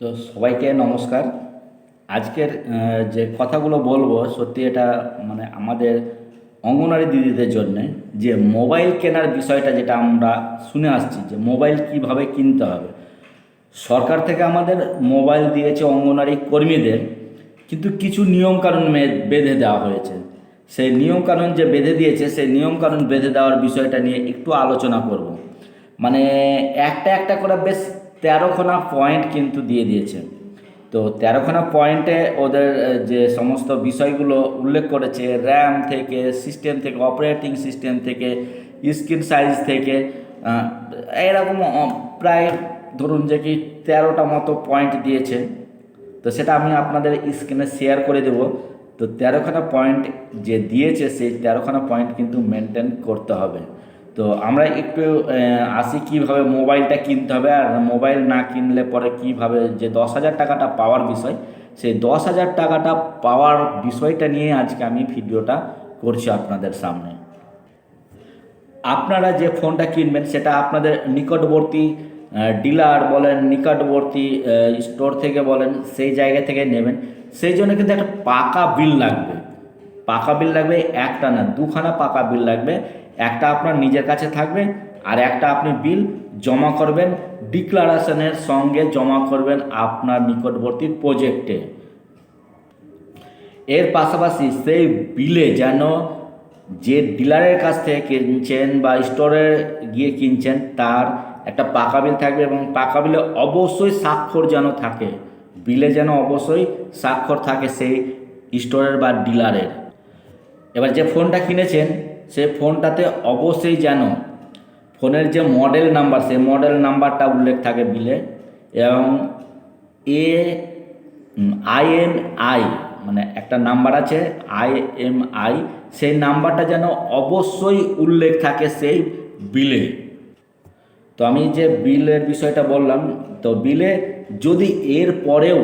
তো সবাইকে নমস্কার। আজকের যে কথাগুলো বলব, সত্যি এটা মানে আমাদের অঙ্গনারী দিদিদের জন্যে, যে মোবাইল কেনার বিষয়টা যেটা আমরা শুনে আসছি, যে মোবাইল কীভাবে কিনতে হবে। সরকার থেকে আমাদের মোবাইল দিয়েছে অঙ্গনারী কর্মীদের, কিন্তু কিছু নিয়মকানুন বেঁধে দেওয়া হয়েছে। সেই নিয়মকানুন যে বেঁধে দিয়েছে, সেই নিয়মকানুন বেঁধে দেওয়ার বিষয়টা নিয়ে একটু আলোচনা করব। মানে একটা একটা করে বেশ তেরোখানা পয়েন্ট কিন্তু দিয়ে দিয়েছে। তো তেরোখানা পয়েন্টে ওদের যে সমস্ত বিষয়গুলো উল্লেখ করেছে র্যাম থেকে সিস্টেম থেকে অপারেটিং সিস্টেম থেকে স্ক্রিন সাইজ থেকে এরকম প্রায় ধরুন যে কি তেরোটা মতো পয়েন্ট দিয়েছে। তো সেটা আমি আপনাদের স্ক্রিনে শেয়ার করে দেব। তো তেরোখানা পয়েন্ট যে দিয়েছে, সেই তেরোখানা পয়েন্ট কিন্তু মেনটেন করতে হবে। তো আমরা একটু আসি কীভাবে মোবাইলটা কিনতে হবে আর মোবাইল না কিনলে পরে কীভাবে যে দশ হাজার টাকাটা পাওয়ার বিষয়, সেই দশ হাজার টাকাটা পাওয়ার বিষয়টা নিয়ে আজকে আমি ভিডিওটা করছি আপনাদের সামনে। আপনারা যে ফোনটা কিনবেন সেটা আপনাদের নিকটবর্তী ডিলার বলেন, নিকটবর্তী স্টোর থেকে বলেন, সেই জায়গা থেকে নেবেন। সেই জন্য কিন্তু একটা পাকা বিল লাগবে। পাকা বিল লাগবে একটা না, দুখানা পাকা বিল লাগবে। একটা আপনার নিজের কাছে থাকবে আর একটা আপনি বিল জমা করবেন, ডিক্লারেশনের সঙ্গে জমা করবেন আপনার নিকটবর্তী প্রজেক্টে। এর পাশাপাশি সেই বিলে যেন যে ডিলারের কাছ থেকে কিনছেন বা স্টোরে গিয়ে কিনছেন, তার একটা পাকা বিল থাকবে এবং পাকা বিলে অবশ্যই স্বাক্ষর যেন থাকে। বিলে যেন অবশ্যই স্বাক্ষর থাকে সেই স্টোরের বা ডিলারের। এবার যে ফোনটা কিনেছেন সেই ফোনটাতে অবশ্যই যেন ফোনের যে মডেল নাম্বার সেই মডেল নাম্বারটা উল্লেখ থাকে বিলে এবং এ আই এম আই মানে একটা নাম্বার আছে আই এম আই সেই নাম্বারটা যেন অবশ্যই উল্লেখ থাকে সেই বিলে তো আমি যে বিলের বিষয়টা বললাম, তো বিলে যদি এর পরেও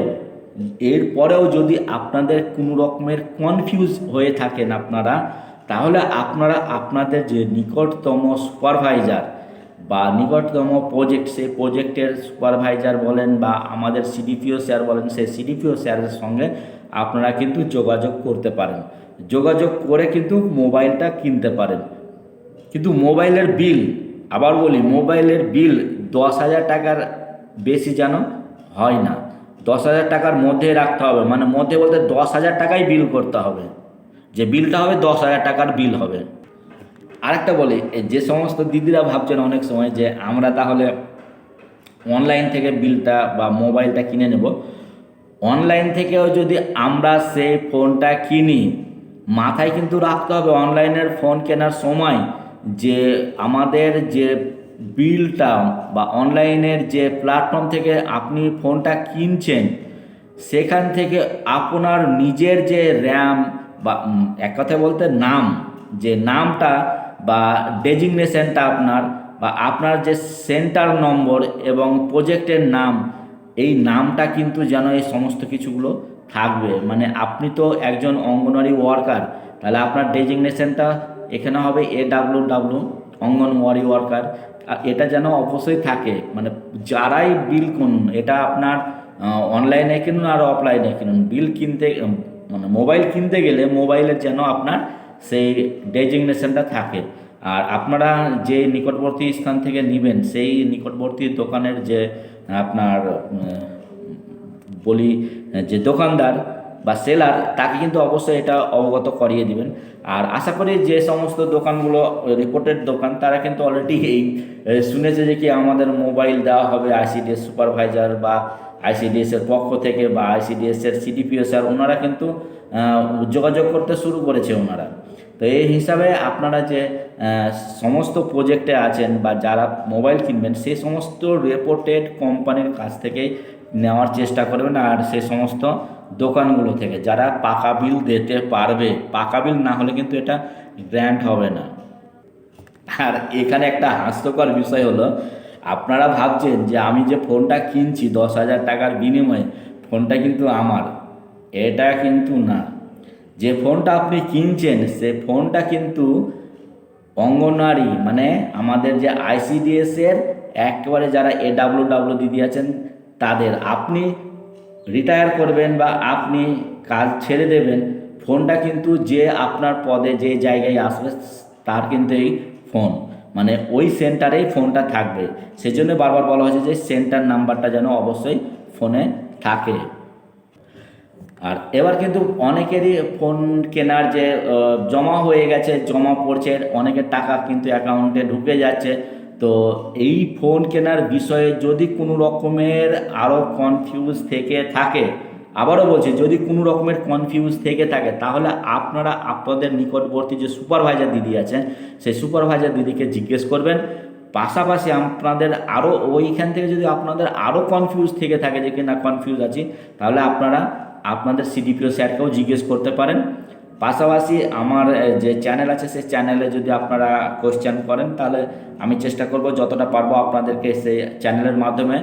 এর পরেও যদি আপনাদের কোনো রকমের কনফিউজ হয়ে থাকেন আপনারা তাহলে আপনারা আপনাদের যে নিকটতম সুপারভাইজার বা নিকটতম প্রজেক্ট সেই প্রজেক্টের সুপারভাইজার বলেন বা আমাদের সিডিপিও স্যার বলেন, সেই সিডিপিও স্যারের সঙ্গে আপনারা কিন্তু যোগাযোগ করতে পারেন। যোগাযোগ করে কিন্তু মোবাইলটা কিনতে পারেন। কিন্তু মোবাইলের বিল, আবার বলি, মোবাইলের বিল দশ হাজার টাকার বেশি যেন হয় না। দশ হাজার টাকার মধ্যে রাখতে হবে। মানে মধ্যে বলতে দশ হাজার টাকাই বিল করতে হবে। যে বিলটা হবে দশ হাজার টাকার বিল হবে। আরেকটা বলি যে সমস্ত দিদিরা ভাবছেন অনেক সময় যে আমরা তাহলে অনলাইন থেকে বিলটা বা মোবাইলটা কিনে নেব। অনলাইন থেকেও যদি আমরা সেই ফোনটা কিনি, মাথায় কিন্তু রাখতে হবে অনলাইনের ফোন কেনার সময় যে আমাদের যে বিলটা বা অনলাইনের যে প্ল্যাটফর্ম থেকে আপনি ফোনটা কিনছেন, সেখান থেকে আপনার নিজের যে র্যাম বা এক কথা বলতে নাম, যে নামটা বা ডেজিগনেশনটা আপনার বা আপনার যে সেন্টার নম্বর এবং প্রজেক্টের নাম, এই নামটা কিন্তু যেন এই সমস্ত কিছুগুলো থাকবে। মানে আপনি তো একজন অঙ্গনওয়াড়ি ওয়ার্কার, তাহলে আপনার ডেজিগনেশনটা এখানে হবে A W W anganwadi worker. এটা যেন অবশ্যই থাকে। মানে যারাই বিল কিনুন, এটা আপনার অনলাইনে কিনুন আর অফলাইনে কিনুন। বিল কিনতে মানে মোবাইল কিনতে গেলে মোবাইলের যেন আপনার সেই ডেজিগনেশনটা থাকে। আর আপনারা যে নিকটবর্তী স্থান থেকে নেবেন, সেই নিকটবর্তী দোকানের যে আপনার বলি, যে দোকানদার বা সেলার, তাকে কিন্তু অবশ্যই এটা অবগত করিয়ে দিবেন। আর আশা করি যে সমস্ত দোকানগুলো রিপোর্টেড দোকান, তারা কিন্তু অলরেডি এই শুনেছে যে কি আমাদের মোবাইল দেওয়া হবে আইসিডিএস সুপারভাইজার বা আইসিডিএস এর পক্ষ থেকে বা আইসিডিএস এর সিডিপিও স্যার, ওনারা কিন্তু যোগাযোগ করতে শুরু করেছে ওনারা। তো এই হিসাবে আপনারা যে সমস্ত প্রজেক্টে আছেন বা যারা মোবাইল কিনবেন, সেই সমস্ত রেপোর্টেড কোম্পানির কাছ থেকেই নেওয়ার চেষ্টা করবেন আর সে সমস্ত দোকানগুলো থেকে। যারা পাকা বিল দিতে পারবে, পাকা বিল না হলে কিন্তু এটা গ্র্যান্ড হবে না। আর এখানে একটা হাস্যকর বিষয় হলো, আপনারা ভাবছেন যে আমি যে ফোনটা কিনছি দশ হাজার টাকার বিনিময়ে, ফোনটা কিন্তু আমার। এটা কিন্তু না। যে ফোনটা আপনি কিনছেন, সে ফোনটা কিন্তু অঙ্গনওয়াড়ি মানে আমাদের যে আইসিডিএস এর, একেবারে যারা এ ডাব্লিউ ডাব্লিউ দিদি আছেন তাদের আপনি রিটায়ার করবেন বা আপনি কাজ ছেড়ে দেবেন, ফোনটা কিন্তু যে আপনার পদে যে জায়গায় আসবে তার কিন্তু এই ফোন। মানে ওই সেন্টারেই ফোনটা থাকবে। সেজন্য বারবার বলা হয়েছে যে সেন্টার নাম্বারটা যেন অবশ্যই ফোনে থাকে। আর এবার কিন্তু অনেকেরই ফোন কেনার যে জমা হয়ে গেছে, জমা পড়ছে, অনেকের টাকা কিন্তু অ্যাকাউন্টে ঢুকে যাচ্ছে। তো এই ফোন কেনার বিষয়ে যদি কোনো রকমের আরও কনফিউজ থেকে থাকে, আবারও বলছি, যদি কোনো রকমের কনফিউজ থেকে থাকে, তাহলে আপনারা আপনাদের নিকটবর্তী যে সুপারভাইজার দিদি আছেন, সেই সুপারভাইজার দিদিকে জিজ্ঞেস করবেন। পাশাপাশি আপনাদের আরও ওইখান থেকে যদি আপনাদের আরও কনফিউজ থেকে থাকে যে কি না কনফিউজ আছি, তাহলে আপনারা আপনাদের সিডিপিও স্যারকেও জিজ্ঞেস করতে পারেন। পাশাপাশি আমার যে চ্যানেল আছে সেই চ্যানেলে যদি আপনারা কোশ্চেন করেন, তাহলে আমি চেষ্টা করব যতটা পারব আপনাদেরকে সেই চ্যানেলের মাধ্যমে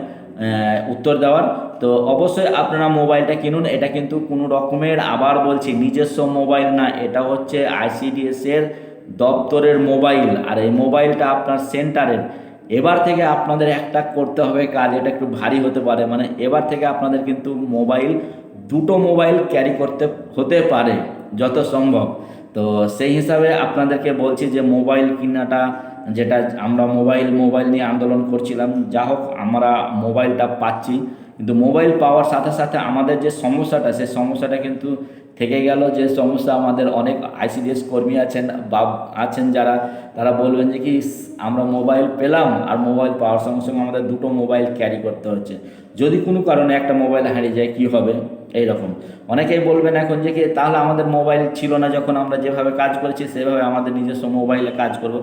উত্তর দেওয়ার। তো অবশ্যই আপনারা মোবাইলটা কিনুন। এটা কিন্তু কোনো রকমের আবার বলছি, নিজস্ব মোবাইল না। এটা হচ্ছে আইসিডিএস এর দপ্তরের মোবাইল। আর এই মোবাইলটা আপনার সেন্টারের। এবার থেকে আপনাদের একটা করতে হবে কাজ, এটা একটু ভারী হতে পারে। মানে এবার থেকে আপনাদের কিন্তু মোবাইল, দুটো মোবাইল ক্যারি করতে হতে পারে। যত সম্ভব। তো সেই হিসাবে আপনাদেরকে বলছি যে মোবাইল কেনাটা, যেটা আমরা মোবাইল মোবাইল নিয়ে আন্দোলন করছিলাম, যা হোক আমরা মোবাইলটা পাচ্ছি। কিন্তু মোবাইল পাওয়ার সাথে সাথে আমাদের যে সমস্যাটা, সেই সমস্যাটা কিন্তু থেকে গেল যে সমস্যা আমাদের অনেক আইসিডিএস কর্মী আছেন বা আছেন যারা, তারা বলবেন যে কি, আমরা মোবাইল পেলাম আর মোবাইল পাওয়ার সঙ্গে সঙ্গে আমাদের দুটো মোবাইল ক্যারি করতে হচ্ছে। যদি কোনো কারণে একটা মোবাইল হারিয়ে যায়, কি হবে? এই রকম অনেকেই বলবেন এখন যে কি, তাহলে আমাদের মোবাইল ছিল না যখন আমরা যেভাবে কাজ করেছি, সেভাবে আমাদের নিজস্ব মোবাইলে কাজ করব।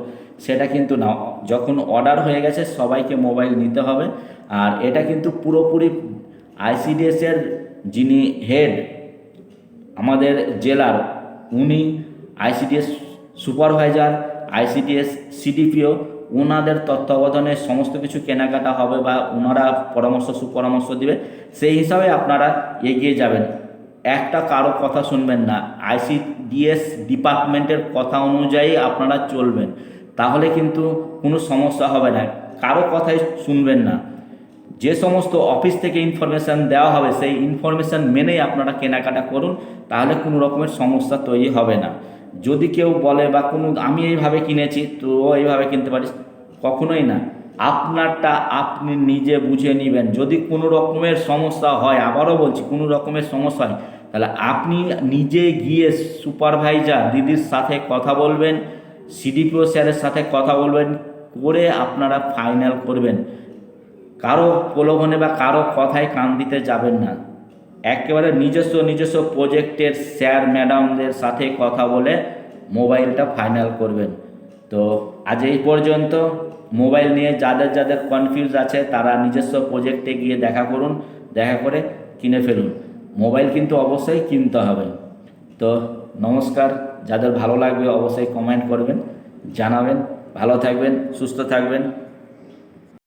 সেটা কিন্তু না। যখন অর্ডার হয়ে গেছে, সবাইকে মোবাইল নিতে হবে। আর এটা কিন্তু পুরোপুরি আইসিডিএসের যিনি হেড আমাদের জেলার, উনি আইসিডিএস সুপারভাইজার আইসিডিএস সিডিপিও ওনাদের তত্ত্বাবধানে সমস্ত কিছু কেনাকাটা হবে বা ওনারা পরামর্শ, সুপরামর্শ দিবে, সেই হিসাবে আপনারা এগিয়ে যাবেন। একটা কারও কথা শুনবেন না। আইসিডিএস ডিপার্টমেন্টের কথা অনুযায়ী আপনারা চলবেন। তাহলে কিন্তু কোনো সমস্যা হবে না। কারও কথাই শুনবেন না। যে সমস্ত অফিস থেকে ইনফরমেশান দেওয়া হবে, সেই ইনফরমেশান মেনেই আপনারা কেনাকাটা করুন। তাহলে কোনো রকমের সমস্যা তৈরি হবে না। যদি কেউ বলে বা কোনো, আমি এইভাবে কিনেছি, তো এইভাবে কিনতে পারিস। কখনোই না। আপনারটা আপনি নিজে বুঝে নেবেন। যদি কোনো রকমের সমস্যা হয়, আবারও বলছি, কোনো রকমের সমস্যা হয়, তাহলে আপনি নিজে গিয়ে সুপারভাইজার দিদির সাথে কথা বলবেন, সিডিপিও স্যারের সাথে কথা বলবেন, করে আপনারা ফাইনাল করবেন। কারও প্রলোভনে বা কারও কথায় কান দিতে যাবেন না। একেবারে নিজস্ব নিজস্ব প্রজেক্টের স্যার ম্যাডামদের সাথে কথা বলে মোবাইলটা ফাইনাল করবেন। তো আজ এই পর্যন্ত মোবাইল নিয়ে যাদের যাদের কনফিউজ আছে, তারা নিজস্ব প্রজেক্টে গিয়ে দেখা করুন, দেখা করে কিনে ফেলুন। মোবাইল কিন্তু অবশ্যই কিনতে হবে। তো নমস্কার, যাদের ভালো লাগবে অবশ্যই কমেন্ট করবেন, জানাবেন, ভালো থাকবেন, সুস্থ থাকবেন।